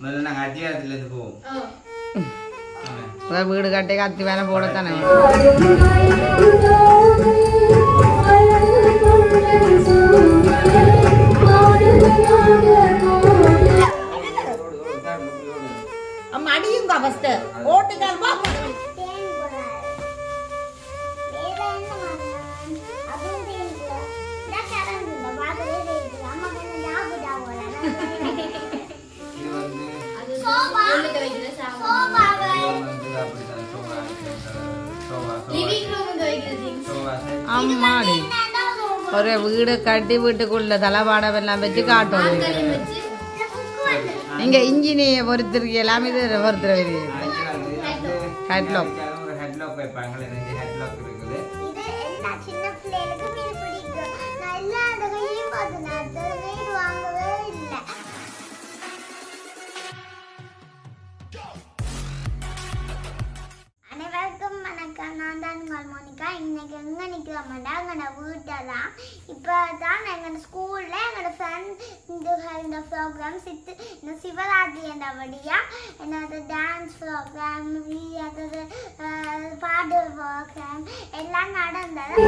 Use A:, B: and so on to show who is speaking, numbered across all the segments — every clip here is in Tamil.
A: முதல்ல நாங்கள் அத்தியாரத்துலேருந்து போவோம்.
B: வீடு கட்டி கத்தி வேலை போடத்தானே?
C: அடியுங்க ஃபர்ஸ்ட் ஓட்டுக்கால் பா.
B: அம்மாடி. ஒரு வீடு கட்டி வீட்டுக்குள்ள தலைப்பாடம் எல்லாம் வச்சு காட்டும் நீங்க இன்ஜினிய பொறுத்திருக்கு எல்லாமே Headlock.
A: ஒரு ஹெட்லாக் வைப்பாங்க
D: நான் தான் உங்கள் மோனிகா. இன்னைக்கு எங்கே நிற்கிறோம்டா எங்களோட வீட்டில் தான் இப்போ தான் எங்களோட ஸ்கூலில் எங்களோட ஃப்ரெண்ட் இந்த ப்ரோக்ராம் சித்து இந்த சிவராத்திரி என்ற வழியாக என்னது டான்ஸ் ப்ரோக்ராம் அதாவது பாடல் ப்ரோக்ராம் எல்லாம் நடந்தது.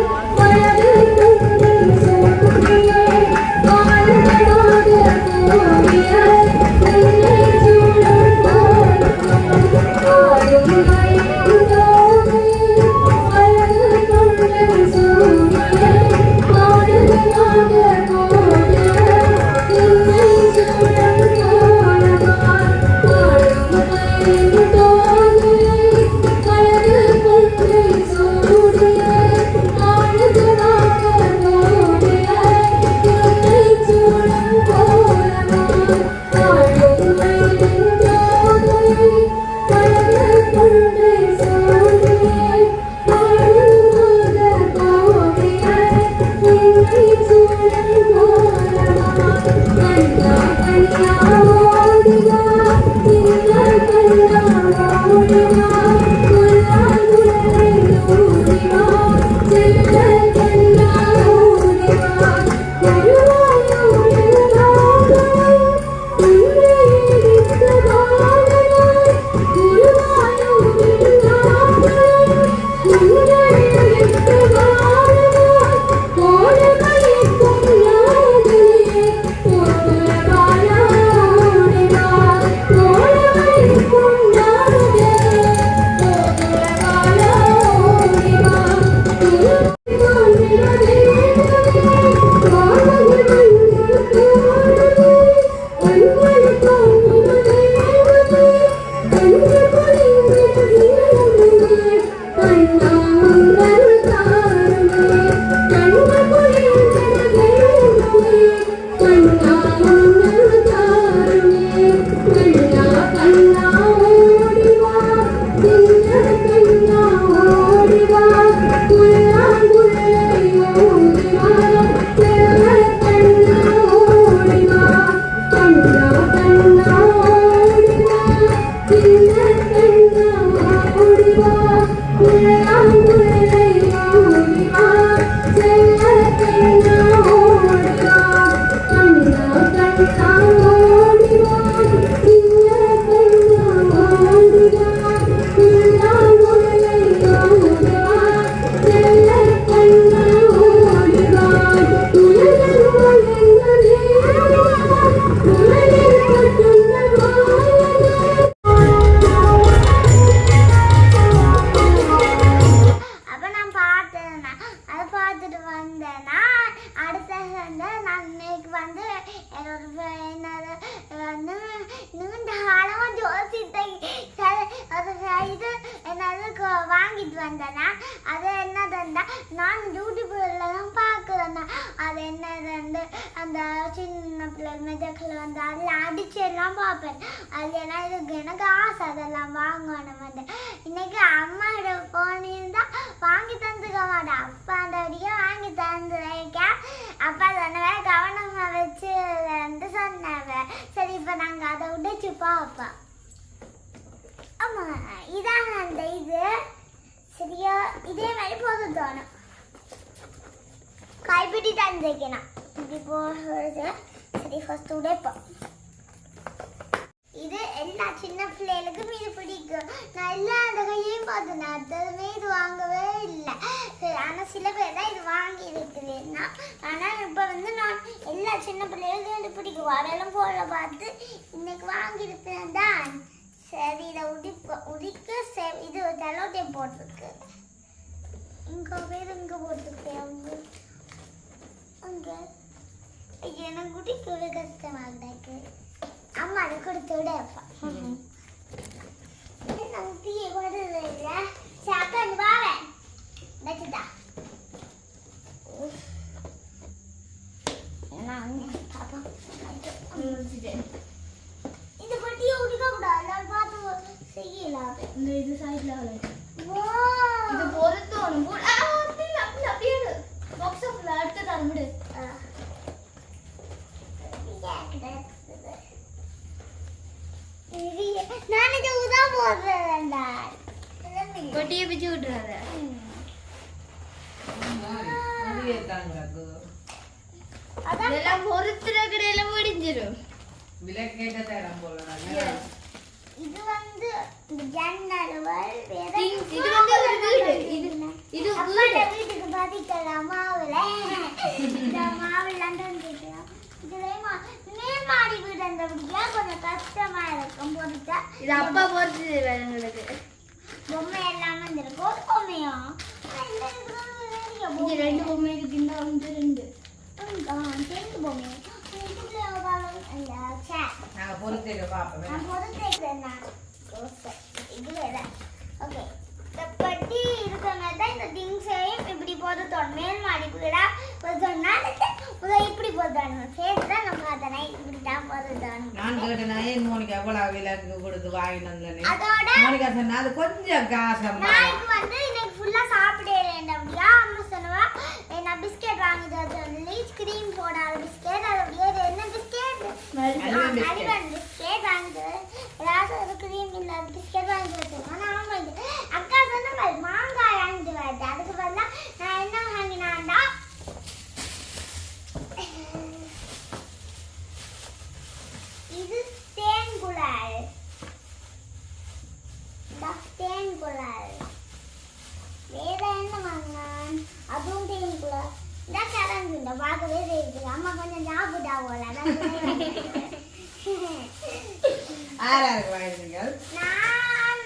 D: பாப்பா. உடைச்சு ஆமா இதான் அந்த இது. சரியா இதே மாதிரி போதும் தோணும். கைப்பிடி தான் வைக்கணும் இப்படி போகிறது. சரி ஃபஸ்ட்டு உடைப்போம்.
C: எல்லா சின்ன பிள்ளைகளுக்கும் இது பிடிக்கும். நான் எல்லா இடங்களையும் பார்த்தேன் நான் இது வாங்கவே இல்லை. சரி ஆனால் சில பேர் தான் இது வாங்கி இருக்குதுன்னா ஆனால் இப்போ வந்து நான் எல்லா சின்ன பிள்ளைகளுக்கும் இது பிடிக்கும். வரையிலும் போல பார்த்து இன்னைக்கு வாங்கியிருப்பேன் தான். சரி இதை உடிப்ப உடிக்க செ- இது தலோட்டை போட்டிருக்கு. இங்கே பேர் இங்கே போட்டிருக்கேன் அவங்க அங்கே. எனக்கு குடிக்கவே கஷ்டமாக இருக்கு. அம்மா அதை கொடுத்து விட நம்ம தீய கொடுறது இல்லை சாக்கன் வாவேன் வச்சுட்டா இந்த பொட்டியை உடுக்க கூடாது நான் பார்த்து செய்யலாம்
D: இந்த இது சைடுல
C: ஓ
D: கொட்டியை பிச்சு விட்டுறாத.
B: நிறைய தாங்கிறது
C: அதான்
D: இதெல்லாம் பொருத்துற கடையில
B: தேடம் போல
C: இது வந்து இந்த ஜன்னல்கள் வேற
D: Things, இது வந்து ஒரு வீடு. இது- இது
C: அப்பாட்ட வீட்டுக்கு பாதிக்கலாம் மாவுல. இந்த மாவு லண்டன் மா- மேல் மாடி வீடு அந்த அப்படியா கொஞ்சம் கஷ்டமா இருக்கும் பொறுத்தா.
D: இது அப்பா பொறுத்தது வேற எங்களுக்கு.
C: பொம்மை எல்லாம் வந்துருக்கு ஒரு நிறைய
D: இங்க. ரெண்டு பொம்மை இருக்கு. இந்த வந்து ரெண்டு.
C: ரெண்டு பொம்மை. நான் நான். ஓகே. பட்டி தான் திங்ஸையும் இப்படி பொறுத்தோம் மேல் மாடி வீடா பொறுத்தோம்னா
B: நான் கேட்டேன் ஏன் மோனிகா எவ்வளவு விலக்கு கொடுத்து வாங்கிட்டு வந்தேன்னு?
C: அதோட
B: மோனிகா சொன்னா அது கொஞ்சம் காசம்மா.
C: நாளைக்கு வந்து இன்னைக்கு ஃபுல்லா சாப்பிடல அப்படியா? அம்மா சொன்னவா நான் பிஸ்கெட் வாங்கி சொல்லி ஸ்கிரீன் போடாத பிஸ்கெட் அது இது என்ன பிஸ்கெட்
B: அல்வன்
C: பிஸ்கெட் வாங்கிட்டு ஏதாவது ஒரு கிரீம் இல்லாத பிஸ்கெட் வாங்கி வச்சிருக்கோம் நான் வாங்கிட்டு அக்கா சொன்ன மாதிரி மாங்காய் வாங்கிட்டு வருது அதுக்கு பதிலா நான் என்ன வாங்கினாண்டா இது தேன் குழாய் இதா தேன் குழாய் வேற என்ன வாங்கினான் அதுவும் தேன் குழாய் இந்த இந்த பார்க்கவே தெரியுது அம்மா கொஞ்சம் சாப்பிட்டா போல. அதான்
B: ஆறாருக்கு வாங்கினீங்க
C: நான்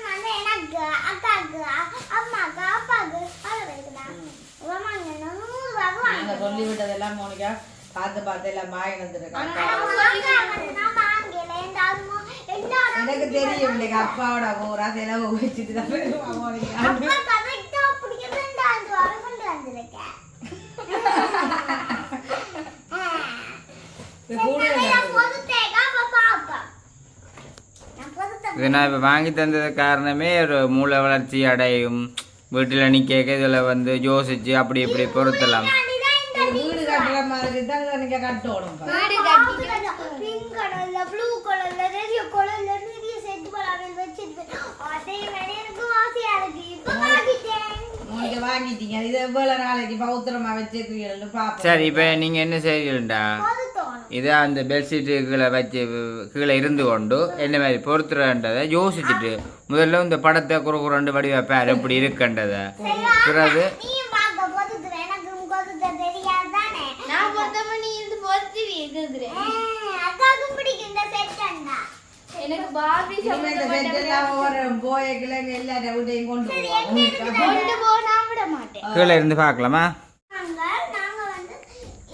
C: வந்து எனக்கு அக்காவுக்கு அ- அம்மாவுக்கு அப்பாவுக்கு அது வைக்கலாம் வாங்க நூறு ரூபாய்
B: நாங்க
C: வாங்க
B: சொல்லி விட்டதெல்லாம் மோனிகா பார்த்து பார்த்து எல்லாம் வாங்கி வந்துருக்காங்க எனக்கு தெரியும் அப்பாவோட ஊரா செலவு வச்சுட்டு தான் வருவான் மோனிகா இது
A: நான் இப்போ வாங்கி தந்தது காரணமே ஒரு மூளை வளர்ச்சி அடையும் வீட்டில் நிற்க இதில் வந்து யோசிச்சு அப்படி இப்படி பொருத்தலாம் சரி இப்போ நீங்கள் என்ன
C: தோணும்
A: இதை அந்த பெட்ஷீட்டு கீழே வச்சு கீழே இருந்து கொண்டு என்ன மாதிரி பொறுத்துறன்றதை யோசிச்சுட்டு முதல்ல இந்த படத்தை குறு குறண்டு வடிவ பேர் எப்படி இருக்குன்றதை. பிறகு
C: எனக்கு
D: பார்பி
B: கொண்டு
D: போனா விட மாட்டேன்.
A: கீழே இருந்து பார்க்கலாமா
C: நாங்க நாங்க வந்து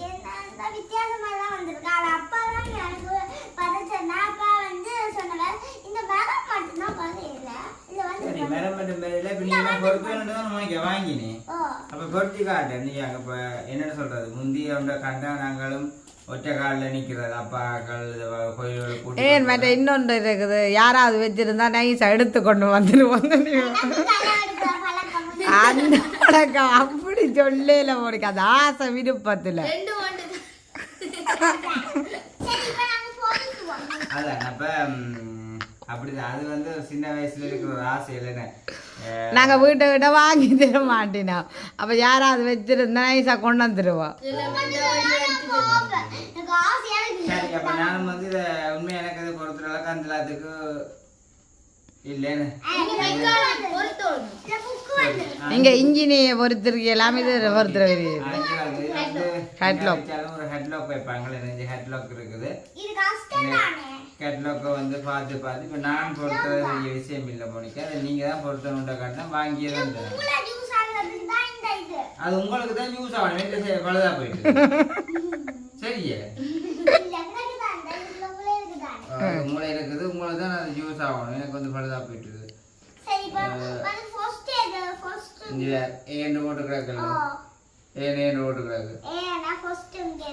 C: என்ன வித்தியாசமா தான் வந்திருக்கோம் அது அப்பா தான் எனக்கு பதச்சனா அப்பா வந்து சொன்னவர் இந்த மரம் மட்டும்தான் பதையில இதுல வந்து
A: மேடம் மட்டும் பேரில் இப்போ நீங்கள் பொறுக்கணுன்னு தான் நம்ம வாங்கினேன் அப்போ பொருத்தி காட்டு நீ அங்கே இப்போ என்னென்னு சொல்கிறது முந்தி அந்த கண்டா நாங்களும் ஒற்றை காலில் நிற்கிறது அப்பாக்கள் கோயில்கள்
B: ஏன் மற்ற இன்னொன்று இருக்குது. யாராவது வச்சிருந்தா நைஸா எடுத்து கொண்டு
C: உண்டு.
B: அந்த பழக்கம் அப்படி சொல்லல உனக்கு அது ஆசை விருப்பத்துல.
A: அதான் அப்போ அப்படிதான். அது வந்து சின்ன வயசுல இருக்கிற ஒரு ஆசை இல்லைன்னு
B: நாங்க வீட்டை விட வாங்கி தர மாட்டினோம் அப்ப யாராவது வச்சிருந்தா நைஸா கொண்டு வந்துருவோம்
A: சரி அப்போ நானும் வந்து இதை உண்மையாக எனக்கு இதை பொறுத்த அளவுக்கு அந்த எல்லாத்துக்கு இல்லைன்னு.
B: நீங்க இன்ஜினிய பொறுத்திருக்க எல்லாமே இது பொறுத்துற Headlock.
A: ஒரு ஹெட்லாக் வைப்பாங்களே இந்த ஹெட்லாக் இருக்குது. ஹெட்லாக்கை வந்து பார்த்து பார்த்து இப்போ நான் பொறுத்தது பெரிய விஷயம் இல்லை போனிக்க அதை நீங்கள் தான் பொறுத்தணுன்ற காட்டினா வாங்கியே தான் அது உங்களுக்கு தான் யூஸ் ஆகணும். என்ன செய்ய பழுதா போயிட்டு. சரியே? மூளை இருக்குது. உங்களுக்கு தான் அது யூஸ் ஆகணும். எனக்கு வந்து பழுதா போயிட்டு
C: சரி இப்போ வந்து ஃபர்ஸ்ட் எது? ஃபர்ஸ்ட்
A: இந்த ஏண்டு போட்டு கிடக்கல ஏன் ஏண்டு போட்டு கிடக்கு
C: ஏன்னா ஃபர்ஸ்ட் இங்க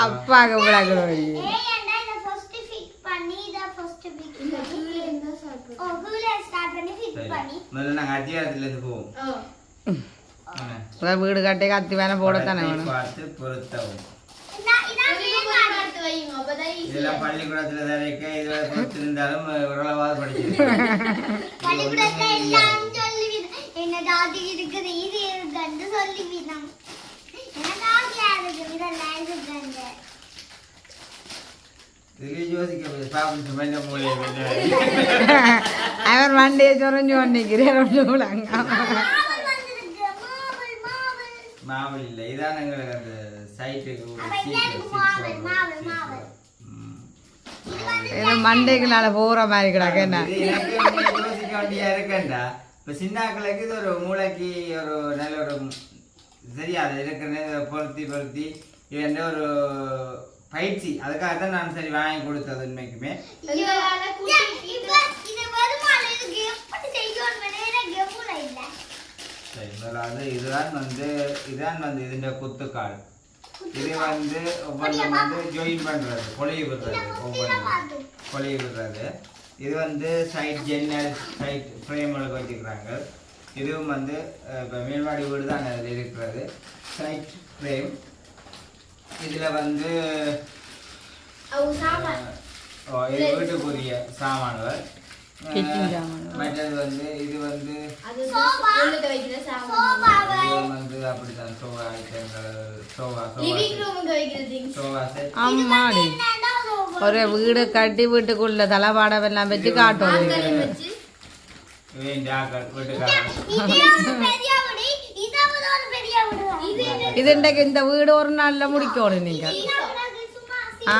B: அப்பாக்கு
A: என்ன?
B: அதான் வீடு கட்டி கத்தி வேணா போடத்தானே
A: படத்தை
B: வேணும்
A: பார்த்து பொருத்தவும். இதெல்லாம் பள்ளிக்கூடத்துல தான் இருக்க இதுல பொறுத்திருந்தாலும் படிச்சிருக்கேன்
C: ஜாதி இருக்குது இது இருக்குன்னு சொல்லுவீங்க எனக்கு ஆசையா இருக்குது இதெல்லாம் இருக்குன்னு
B: அவர் வண்டியை சொரஞ்சு கொண்டிருக்கிறேன் ரெண்டு விடாங்க
C: மாவல் வந்திருக்கு மாவல் மாவல்
A: மாவல் இல்லை இதான் எங்களுக்கு அந்த சைட்டுக்கு ஒரு
C: அப்ப
A: சீட்டு,
C: எல்லாருக்கும்
A: சீட்டு
C: மாவல்,
A: போடுறோம்,
C: மாவல்,
A: சீட்டு
C: மாவல்.
A: ம்.
B: இது மண்டைக்குள்ளால போற மாதிரி கிடக்கு என்ன?
A: இப்ப சின்னாக்களுக்கு இது ஒரு மூளைக்கு ஒரு நல்ல ஒரு சரியா அது இருக்கிற இதை பொருத்தி பொருத்தி இது வந்து ஒரு பயிற்சி. அதுக்காக தான் நான் சரி வாங்கி கொடுத்தது உண்மைக்குமே. முதலாவது இதுதான் வந்து இதுதான் வந்து இதுன்ற குத்துக்கால். இது வந்து ஒவ்வொன்றும் வந்து ஜாயின் பண்றது பொழிய விடுறது ஒவ்வொன்றும். பொழிய விடுறது இது வந்து சைட் ஜன்னல் சைட் ஃப்ரேம்களுக்கு வச்சுக்கிறாங்க இதுவும் வந்து இப்ப மேல்மாடி வீடு தான் அதில் இருக்கிறது. சைட் ஃப்ரேம் இதில் வந்து வீட்டுக்குரிய சாமான்கள். மற்றது வந்து இது வந்து
D: அது
C: சோபா.
D: உள்ளுக்கு வைக்கிற சாமான்
C: சோபாவை.
A: இது வந்து அப்படித்தான் சோஃபா ஐட்டங்கள்.
D: வைக்கிற திங்ஸ்
A: சோஃபா செட்
B: ஒரு வீடு கட்டி வீட்டுக்குள்ள தளபாடம் எல்லாம் வச்சு. காட்டும்
C: இது
B: இன்றைக்கு இந்த வீடு ஒரு நாள்ல முடிக்கணும் நீங்க. ஆ?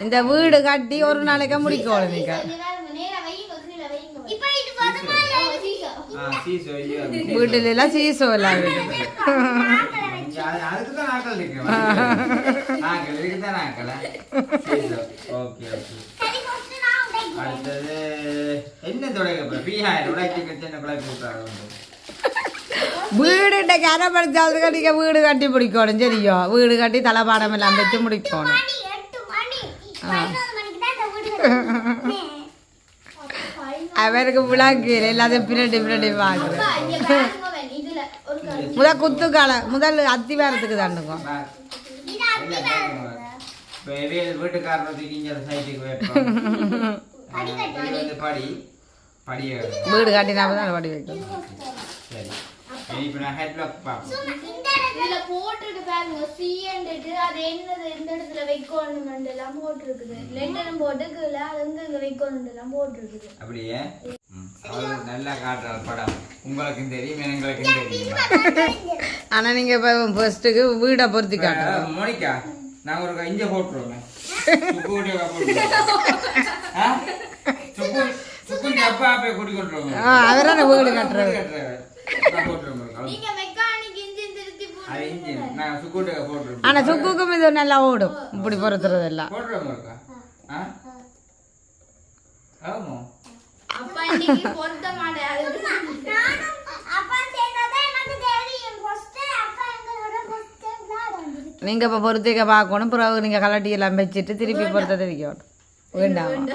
B: இந்த வீடு கட்டி ஒரு நாளைக்கு முடிக்கணும் நீங்க. வீட்டுல எல்லாம் சீசோ. எல்லாம்
A: அடுத்தது என்ன தொடங்க பீஹாய் உடைச்சி கச்சனை குழப்பி விட்டாங்க
B: வீடு இன்றைக்கு அரை படிச்சாலும் நீங்க வீடு கட்டி முடிக்கணும் சரியோ வீடு கட்டி தளபாடம் எல்லாம் வச்சு முடிக்கணும்
C: மணி எட்டு மணி பதினொரு மணிக்கு தான் இந்த வீடு கட்டணும்.
B: அவருக்கு விளக்கு எல்லாத்தையும் பின்னாடி பின்னாடி வாங்குது
D: இங்க.
B: முதல் குத்துக்கால முதல் அத்திவாரத்துக்கு
A: இங்கே வந்து படியை
B: வீடு கட்டினா தான் படி வைக்கணும்.
A: சரி. இப்போ நான் பார்ப்போம்.
C: இந்த
D: இதுல பாருங்க சி அது என்னது எந்த இடத்துல வைக்கணும் எல்லாம் போட்டிருக்குது. லெட்டரும் போட்டு கீழே அது எங்க வைக்கணும் எல்லாம் போட்டிருக்குது.
A: அப்படியே? நல்லா காட்டுறார் படம். உங்களுக்கும் தெரியும் எங்களுக்கும் தெரியும்.
B: ஆனா நீங்க இப்ப ஃபர்ஸ்ட்டுக்கு வீடை பொருத்தி காட்டணும்.
A: அஹ், மோனிகா நாங்க ஒரு இஞ்ச போட்டுருவோமே
B: அவரான வீடு ஆனா சுக்குக்கும் இது நல்லா ஓடும். இப்படி பொறுத்துறது எல்லாம்
A: போட்டுருவோம் இருக்கா ஆ ஆமா.
D: அப்பா இன்னைக்கு பொருத்த மாட்டேன்.
C: நானும் அப்பா சேர்ந்தாதான் எனக்கு தெரியும். ஃபர்ஸ்ட் அப்பா எங்களோட ஃபர்ஸ்ட் விளையாட வந்திருக்கு.
B: நீங்க இப்ப பொறுத்திக்க பார்க்கணும். பிறகு நீங்க கலட்டி எல்லாம் வச்சுட்டு திருப்பி பொறுத்த தெரிவிக்கணும். வேண்டாம்.
C: வந்து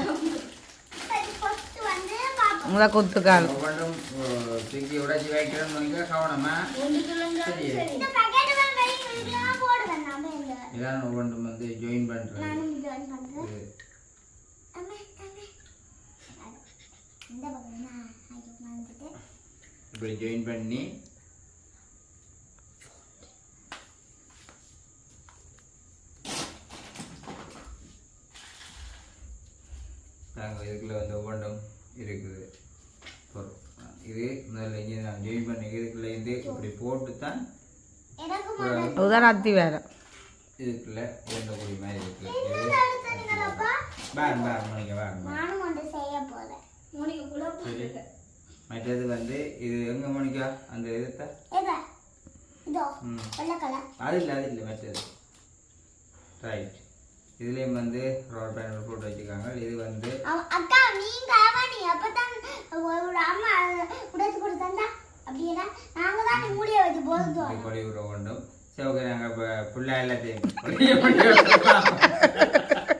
B: முத குத்துக்கால்.
A: ஒவ்வொன்றும் ஓ, தூக்கி உடைச்சி
C: இந்த பக்கம்
A: இப்படி ஜாயின் பண்ணி. நாங்கள் இதுக்குள்ள வந்து ஒவ்வொன்றும் இருக்குது. இது முதல்ல இங்கே நான் ஜாயின் பண்ணி இதுக்குள்ள இருந்து இப்படி போட்டு தான்
B: அத்தி வேறு.
A: இதுக்குள்ளே ஒவ்வொன்று கூடிய மாதிரி
C: இருக்குது
A: வேறு வேறு மணிக்கு வேறு மற்றது வந்து இது எங்க மணிக்கா அந்த இதுத்த? அது இல்லை அது இல்லை மற்றது. ரைட் இதுலேயும் வந்து ரோட் பேனர் போட்டு வச்சுருக்காங்க. இது வந்து
C: அக்கா நீங்க அவனி அப்பதான் ஒரு அம்மா உடைச்சு கொடுத்தா அப்படின்னா நாங்க தான் மூடிய வச்சு போதும்
A: கொடி விட வேண்டும் சரி ஓகே நாங்கள் இப்போ ஃபுல்லாக எல்லாத்தையும் வெளியே பண்ணி வச்சிருக்கோம்.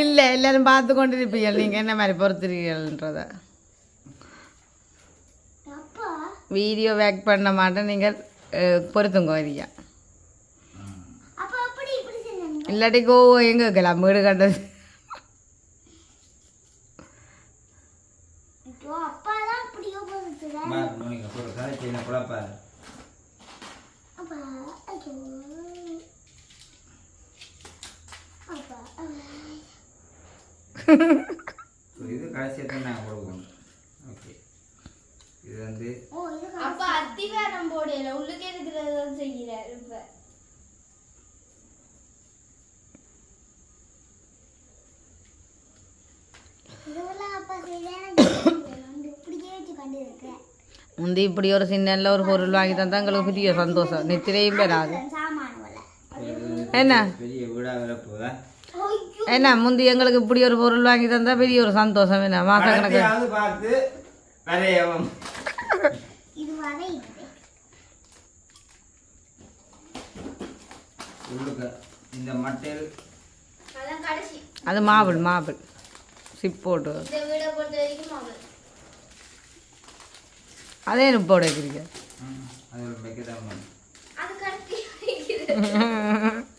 B: இல்லை எல்லாரும் பார்த்து கொண்டு இருப்பீங்க நீங்கள் என்ன மாதிரி பொறுத்துறீங்கன்றத வீடியோ பேக் பண்ண மாட்டேன். நீங்கள் பொறுத்துங்க வரியா இல்லாட்டி கோ எங்கே வைக்கலாம்? வீடு கண்டது
C: ஐயோ அப்பா தான் இப்படியோ போகுது
A: பார் மோனிகா போகிற கதை செய்யணும் குழப்பாரு
C: அப்பா ஐயோ அப்பா
A: இது கடைசியாக தான் நாங்கள் கொடுக்கணும் ஓகே இது வந்து
D: அப்ப அத்திவாரம் போடல. உள்ளுக்கு இருக்கிறத இப்ப.
C: வச்சு கொண்டு இருக்கேன்
B: முந்தி இப்படி ஒரு சின்னல்ல ஒரு பொருள் வாங்கி தந்தா எங்களுக்கு பெரிய சந்தோஷம். நித்திரையும் பெறாது என்ன?
A: பெரிய வீடாக வரப்போதா
B: என்ன முந்தி எங்களுக்கு இப்படி ஒரு பொருள் வாங்கி தந்தா பெரிய ஒரு சந்தோஷம். என்ன மாச கணக்கு?
A: பார்த்து வரையவும். இந்த மட்டையில்
B: அது மாபிள் மாபிள் சிப் போட்டு. அதே போட வைக்கிறீங்க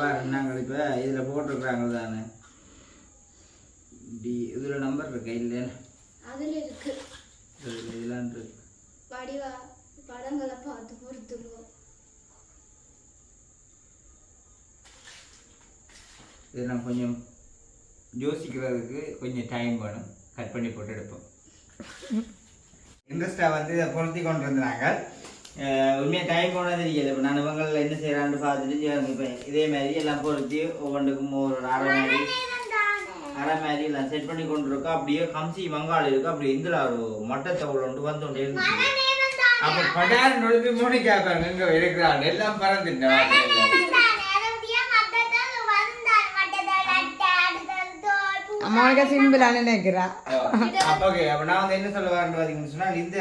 A: பாரு நாங்கள் இப்போ இதில் போட்டிருக்கிறாங்க தானே. டி இதில் நம்பர் இருக்கு? இல்லை
D: அதுல இருக்கு.
A: இதில் இதெல்லாம் இருக்கு.
D: படங்களை பார்த்து பொறுத்துருவோம்.
A: இது நான் கொஞ்சம் யோசிக்கிறதுக்கு கொஞ்சம் டைம் வேணும். கட் பண்ணி போட்டு எடுப்போம். இன்ட்ரெஸ்டாக வந்து இதை பொருத்தி கொண்டு வந்தாங்க உண்மையாக டைம் போனது தெரியல. இப்போ நான் இவங்க என்ன செய்கிறான்னு பார்த்துட்டு இப்ப இதே மாதிரி எல்லாம் பொருத்தி ஒவ்வொன்றுக்கும் ஒரு அரை மாதிரி அரை மாதிரி எல்லாம் செட் பண்ணி கொண்டு இருக்கோம் அப்படியே கம்சி வங்காளம் இருக்கு. அப்படி இதில் ஒரு மொட்டை தவள் ஒன்று வந்து கொண்டே இருந்துச்சு அப்போ படார் நொழுப்பி மூணிக்கா பாருங்க இங்கே இருக்கிறாங்க. எல்லாம் பறந்துட்டேன்
B: அம்மாவுக்கு சிம்பிளான நினைக்கிறா
A: ஓகே அப்ப நான் வந்து என்ன சொல்ல வரேன்னு பாத்தீங்கன்னு சொன்னால் இந்த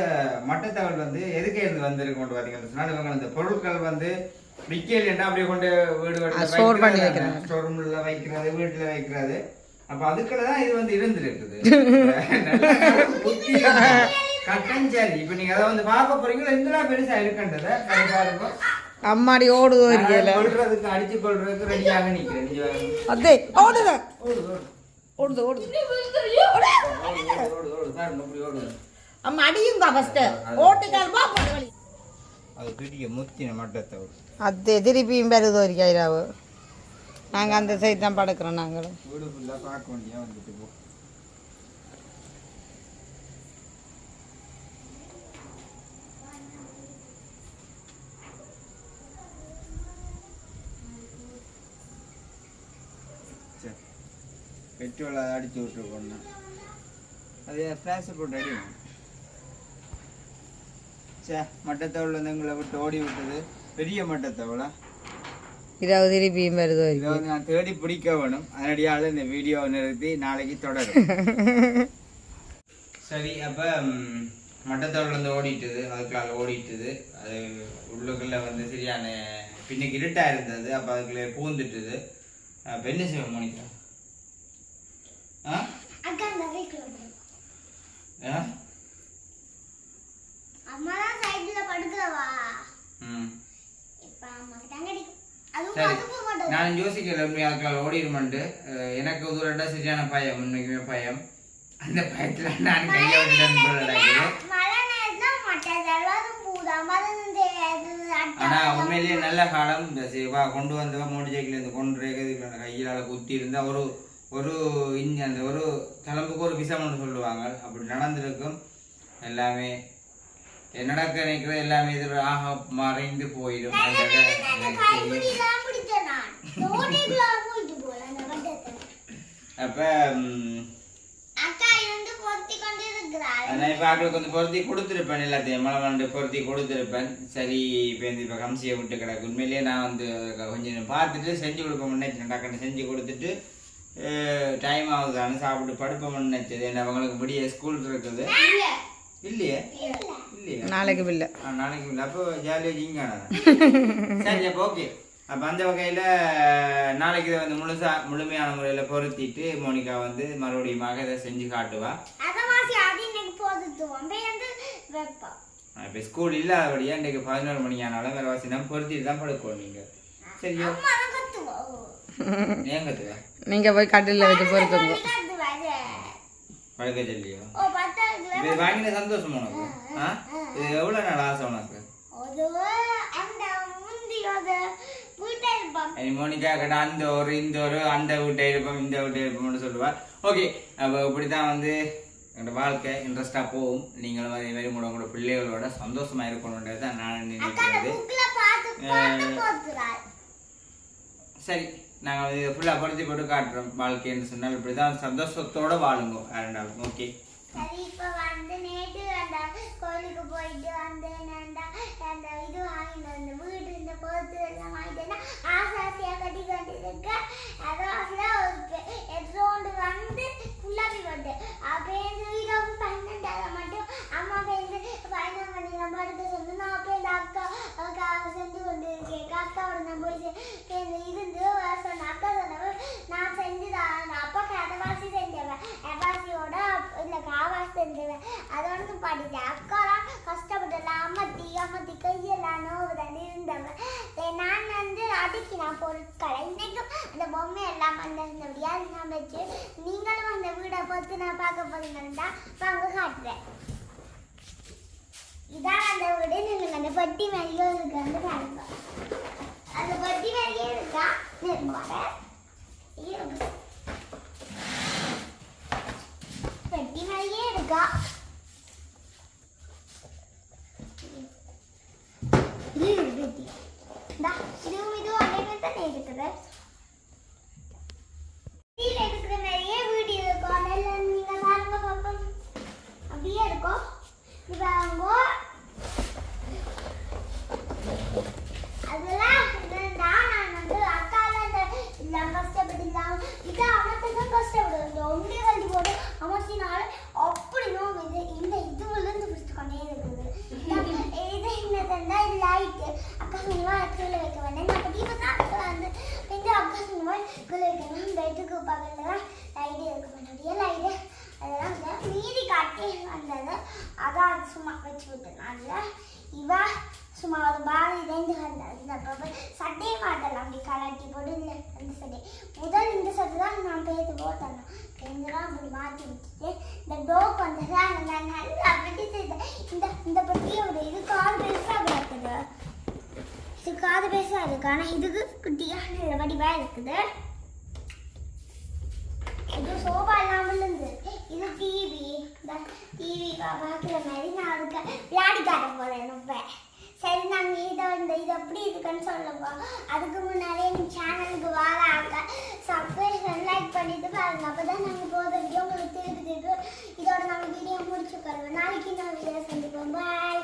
A: மட்டத்தவள் வந்து எதுக்கு இருந்து வந்திருக்கு பாத்தீங்கன்னு சொன்னால் இவங்க இந்த பொருட்கள் வந்து விக்கலைன்னா அப்படியே கொண்டு வீடு
B: store பண்ணி வைக்கிறாங்க.
A: ஸ்டோர் ரூம்ல வைக்கிறது வீட்டுல வைக்கிறது அப்ப அதுக்குள்ள தான் இது வந்து இருந்திருக்குது கட்டஞ்சரி இப்ப நீங்க அதை வந்து பார்க்க போறீங்களா இதெல்லாம் பெருசா இருக்குன்றத பாருங்க
B: அம்மாடி ஓடுதோ இருக்கல
A: அடிச்சு கொள்றதுக்கு ரெடியாக நிக்கிறேன்.
B: அதே ஓடுத
A: ஓடு ஓடு
B: ஓடுது ஓடுது.
E: அம்மா அடியுங்க ஃபர்ஸ்ட் ஓட்டுக்கால் பா போடு வழி
A: அது பெரிய முத்தின மட்டத்தை
B: அதே திருப்பியும் பெருதோ இருக்காயிராவு நாங்கள் அந்த சைடு தான் படுக்கிறோம் நாங்களும்.
A: வீடு ஃபுல்லாக பார்க்க வேண்டியா வந்துட்டு போ சரி பெட்ரோல் அதை அடிச்சு விட்டுருக்கோண்ணா அது ஃப்ளாஷ் போட்டு அடியும் சே மட்டத்தவள் வந்து எங்களை விட்டு ஓடி விட்டது. பெரிய மட்டத்தவளா.
B: இதாவது திருப்பியும் இருக்கு
A: வந்து நான் தேடி பிடிக்க வேணும். அதனடியால் இந்த வீடியோவை நிறுத்தி நாளைக்கு தொடரும். சரி அப்போ மட்டத்தோடு வந்து ஓடிட்டுது. அதுக்குள்ள ஓடிட்டுது. அது உள்ளுக்குள்ள வந்து சரியான பின்னுக்கு இருட்டாக இருந்தது. அப்போ அதுக்குள்ள பூந்துட்டுது. என்ன செய்வோம் மோனிகா ஆ
C: அக்கா இந்த வீட்டுல போடு.
A: ஆ
C: அம்மா தான் சைடுல படுக்கிறவா?
A: ம்.
C: இப்ப அம்மாக்கு அதுவும்
A: நான் யோசிக்கல அதுக்குள்ள ஓடிடுமெண்டு எனக்கு உதுரண்டா சரியான பயம் உண்மைக்குமே பயம். அந்த பயத்துல நான் கையை விட்டுட்டேன் போல நினைக்கிறேன்
C: மழை நேரத்துல மட்டை செல்வாதும் பூதா போடலாம் மருந்து இது அட்டை
A: ஆனா உண்மையிலேயே நல்ல காலம். கொண்டு வந்தவா மோட்டர் சைக்கிள் இந்த கொண்டு கையிலால குத்தி இருந்தா ஒரு ஒரு இஞ்சி அந்த ஒரு கிளம்புக்கு ஒரு விஷம்னு சொல்லுவாங்க. அப்படி நடந்திருக்கும். எல்லாமே நடக்க நினைக்கிறது எல்லாமே இது ஆக மறைந்து போயிடும். அப்ப ஆக்களுக்கு வந்து பொருத்தி கொடுத்துருப்பேன் எல்லாத்தையும். மழை வந்து பொருத்தி கொடுத்துருப்பேன். சரி இப்போ இந்த இப்போ கம்சியை விட்டு கிடக்கு. உண்மையிலேயே நான் வந்து கொஞ்சம் பார்த்துட்டு செஞ்சு கொடுப்போம். நினைச்சேன் டக்குன்னு செஞ்சு கொடுத்துட்டு டைம் ஆகுதான்னு சாப்பிட்டு படுப்போம்னு நினைச்சது அவங்களுக்கு விடிய ஸ்கூல் இருக்குது. இல்லையே? இல்லையா?
B: நாளைக்கு
A: ஆ, நாளைக்கு இல்லை. அப்போ ஜாலியாக ஜிங்கானா சரி அப்போ ஓகே அப்போ அந்த வகையில் நாளைக்கு இதை வந்து முழுசா முழுமையான முறையில் பொருத்திட்டு மோனிகா வந்து மறுபடியும் இதை செஞ்சு காட்டுவா. இப்போ ஸ்கூல் இல்லாதபடியா இன்றைக்கு பதினோரு மணி ஆனாலும் வேறு வாசினம் பொருத்திட்டு தான் படுக்கணும் நீங்கள் சரியா?
B: நீங்க போய் கட்டில வச்சு பொறுத்துங்க
A: சொல்லியோ? இது வாங்கின சந்தோஷம் உனக்கு? ஆ இது எவ்வளோ நாள் ஆசை உனக்கு? மோனிகா கிட்ட அந்த ஒரு இந்த ஒரு அந்த வீட்டை இருப்போம் இந்த வீட்டை இருப்போம்னு சொல்லுவா. ஓகே அப்போ இப்படி தான் வந்து என்னோட வாழ்க்கை இன்ட்ரெஸ்டாக போகும். நீங்களும் அதே மாதிரி உங்களோட உங்களோட பிள்ளைகளோட சந்தோஷமா இருக்கணுன்றது தான் நான் நினைக்கிறது. சரி. நாங்கள் வந்து ஃபுல்லாக குறைச்சி போட்டு காட்டுறோம் வாழ்க்கைன்னு சொன்னால் இப்படி தான் சந்தோஷத்தோடு வாழுங்க ரெண்டாவது ஓகே
C: சரி இப்ப வந்து நேற்று அந்த கோயிலுக்கு போயிட்டு வந்து அந்த இது வாங்கிட்டு அந்த வீடு இந்த பொறுத்து எல்லாம் வாங்கிட்டு ஆசை ஆசையா கட்டி கொண்டிருக்க எட்ரோண்டு வந்து பன்னெண்டாவது மட்டும் அம்மா பேருந்து பயணம் பண்ணி நம்ம அடுத்து சொந்து நான் பேருந்து அக்கா அக்கா செஞ்சு கொண்டு இருக்கேன் அக்காவோட நான் போய் சே- பேருந்து இருந்து சொன்ன அக்கா சொன்னவ நான் செஞ்சுதான் அப்பா கதவாசி செஞ்சவன் அபாசியோட இல்லை காவாசி செஞ்சவன் அதோட அக்காலாம் கஷ்டப்பட்டல அம்மத்தி அம்மத்தி கையெல்லாம் நோவுதான் இருந்தவன் நான் வந்து அடுக்கினான் பொருட்களை இன்றைக்கும் அந்த பொம்மை எல்லாம் வந்திருந்தபடியா நான் வச்சு நீங்களும் அந்த வீடை பார்த்து நான் பார்க்க போறீங்கன்னா வாங்க காட்டுறேன். இதான் அந்த வீடு. நீங்கள் அந்த பட்டி மேலேயோ இருக்கு. வந்து பாருங்க. அந்த பட்டி மேலேயே இருக்கா? நிர்மாட இருக்கு. பெட்டி மேலேயே இருக்கா இது இருக்கு பெட்டி இந்தா, இதுவும் இதுவும் அதே மாதிரி தானே இருக்குது கீழே இருக்கிற மாதிரியே வீடு இருக்கும் அதெல்லாம் நீங்க பாருங்க பாப்போம் அப்படியே இருக்கும் இது பாருங்க அதெல்லாம் என்னன்னா நான் வந்து அக்கால இந்த எல்லாம் கஷ்டப்பட்டுலாம் இது அவனத்தான் கஷ்டப்படுது இந்த ஒன்றே வண்டி போட்டு அமர்த்தினால அப்படி நோவு இது இந்த இது விழுந்து பிடிச்சு கொண்டே இருக்குது இந்த- இது என்னதுன்னா இது லைட்டு அக்கா சொன்னா கீழே வைக்க வேண்டாம் நான் அப்படி பார்த்தா அக்கா வந்து இந்த அக்கா சொன்னா கீழே வைக்கணும் பெட்டுக்கு பக்கத்துல லைட்டு இருக்க மாட்டேன் லைட்டு அதெல்லாம் வந்து மீதி காட்டி வந்தது அதான் சும்மா வச்சு விட்டனால இவ சும்மா ஒரு பாதி ரெண்டு வந்தது இந்த பாப்பா சட்டையை மாட்டலாம். அப்படி கலாட்டி போட்டு இந்த அந்த சட்டை. முதல் இந்த சட்டை தான் நான் பேத்து போட்டேன். பேருந்துலாம் அப்படி மாற்றி விட்டுட்டு இந்த டோக் வந்தது? அந்த நான் நல்லா பிடிச்சது இந்த இந்த பற்றியே ஒரு இது கால் பெருசாக இருக்குது. இது காது பெருசாக இருக்குது. ஆனால் இதுக்கு குட்டியாக நல்ல வடிவாக இருக்குது. இது சோஃபா இல்லாமல் இருந்தது இது டிவி இந்த டிவி பார்க்குற மாதிரி நான் அதுக்கு விளையாடி காட்ட போகிறேன் ரொம்ப சரி நாங்கள் இதை இந்த இது எப்படி இருக்குன்னு சொல்லுங்க. அதுக்கு முன்னாலே எங்கள் சேனலுக்கு வாழாங்க சப்ஸ்கிரைப் லைக் பண்ணிட்டு பாருங்க. அப்போ தான் நாங்கள் போகிற வீடியோ உங்களுக்கு திருப்பி திருப்பி இதோட நாங்கள் வீடியோ முடிச்சுக்கிறோம் நாளைக்கு நான் வீடியோ சந்திப்போம். பாய்